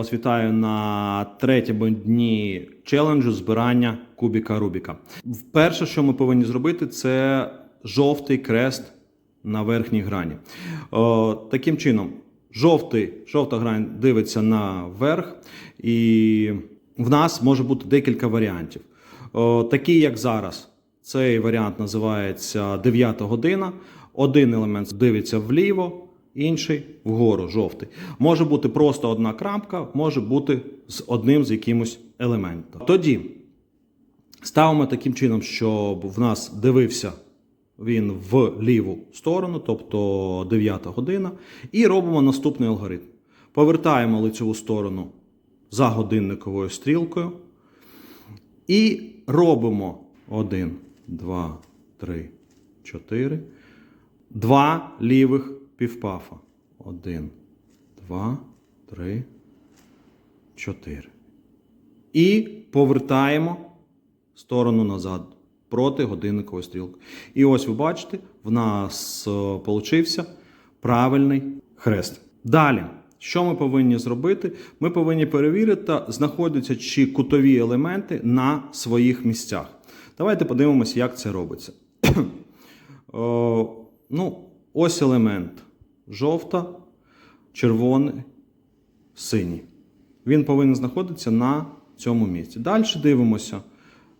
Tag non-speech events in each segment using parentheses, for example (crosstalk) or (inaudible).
Вас вітаю на третьому дні челенджу збирання кубіка Рубіка. Перше, що ми повинні зробити, це жовтий крест на верхній грані. О, таким чином, жовтий, жовта грань дивиться наверх, і в нас може бути декілька варіантів. О, такі, як зараз, цей варіант називається 9 година. Один елемент дивиться вліво, інший вгору, жовтий. Може бути просто одна крапка, може бути з одним з якимось елементом. Тоді ставимо таким чином, щоб в нас дивився він в ліву сторону, тобто 9 година, і робимо наступний алгоритм. Повертаємо лицеву сторону за годинниковою стрілкою. І робимо 1, 2, 3, 4. Два лівих півпафа. 1, 2, 3, 4. І повертаємо сторону назад проти годинникової стрілки. І ось ви бачите, в нас е, получився правильний хрест. Далі, що ми повинні зробити? Ми повинні перевірити, знаходяться чи кутові елементи на своїх місцях. Давайте подивимося, як це робиться. О, (clears throat) ну, ось елемент жовта, червоний, синій. Він повинен знаходитися на цьому місці. Далі дивимося.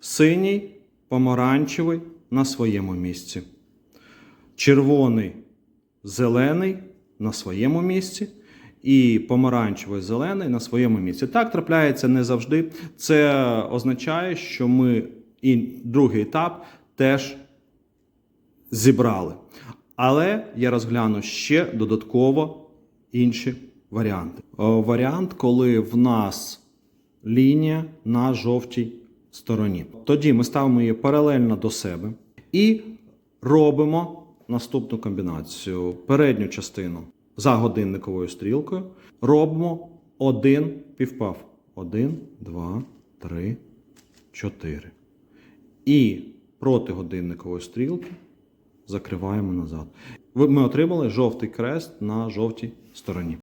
Синій, помаранчевий на своєму місці. Червоний, зелений на своєму місці. І помаранчевий зелений на своєму місці. Так трапляється не завжди. Це означає, що ми і другий етап теж зібрали. Але я розгляну ще додатково інші варіанти. Варіант, коли в нас лінія на жовтій стороні. Тоді ми ставимо її паралельно до себе і робимо наступну комбінацію. Передню частину за годинниковою стрілкою робимо один півпав. Один, два, три, чотири. І проти годинникової стрілки закриваємо назад. Ми отримали жовтий крест на жовтій стороні.